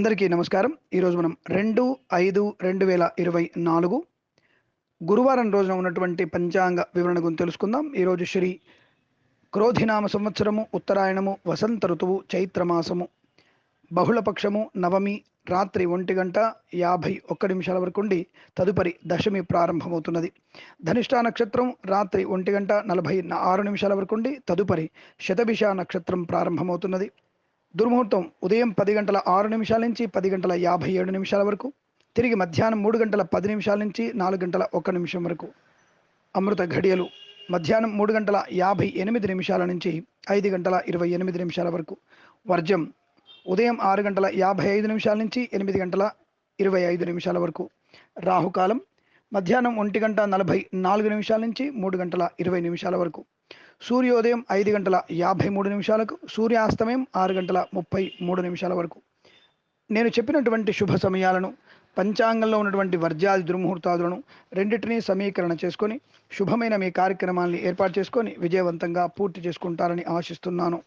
అందరికీ నమస్కారం. ఈరోజు మనం రెండు ఐదు రెండు వేల ఇరవై నాలుగు గురువారం రోజున ఉన్నటువంటి పంచాంగ వివరణ గురించి తెలుసుకుందాం. ఈరోజు శ్రీ క్రోధినామ సంవత్సరము ఉత్తరాయణము వసంత ఋతువు చైత్రమాసము బహుళపక్షము నవమి రాత్రి ఒంటి గంట యాభై ఒక్క నిమిషాల వరకు ఉండి తదుపరి దశమి ప్రారంభమవుతున్నది. ధనిష్టా నక్షత్రం రాత్రి ఒంటి గంట నలభై ఆరు నిమిషాల వరకు ఉండి తదుపరి శతభిష నక్షత్రం ప్రారంభమవుతున్నది. దుర్ముహూర్తం ఉదయం పది గంటల ఆరు నిమిషాల నుంచి పది గంటల యాభై ఏడు నిమిషాల వరకు తిరిగి మధ్యాహ్నం మూడు గంటల పది నిమిషాల నుంచి నాలుగు గంటల ఒక నిమిషం వరకు. అమృత ఘడియలు మధ్యాహ్నం మూడు గంటల యాభై ఎనిమిది నిమిషాల నుంచి ఐదు గంటల ఇరవై ఎనిమిది నిమిషాల వరకు. వర్జం ఉదయం ఆరు గంటల యాభై ఐదు నిమిషాల నుంచి ఎనిమిది గంటల ఇరవై ఐదు నిమిషాల వరకు. రాహుకాలం మధ్యాహ్నం ఒంటి గంట నలభై నాలుగు నిమిషాల నుంచి మూడు గంటల ఇరవై నిమిషాల వరకు. సూర్యోదయం ఐదు గంటల యాభై మూడు నిమిషాలకు సూర్యాస్తమయం ఆరు గంటల ముప్పై మూడు నిమిషాల వరకు. నేను చెప్పినటువంటి శుభ సమయాలను పంచాంగంలో ఉన్నటువంటి వర్జాది దుర్ముహూర్తాదులను రెండింటినీ సమీకరణ చేసుకొని శుభమైన మీ కార్యక్రమాల్ని ఏర్పాటు చేసుకొని విజయవంతంగా పూర్తి చేసుకుంటారని ఆశిస్తున్నాను.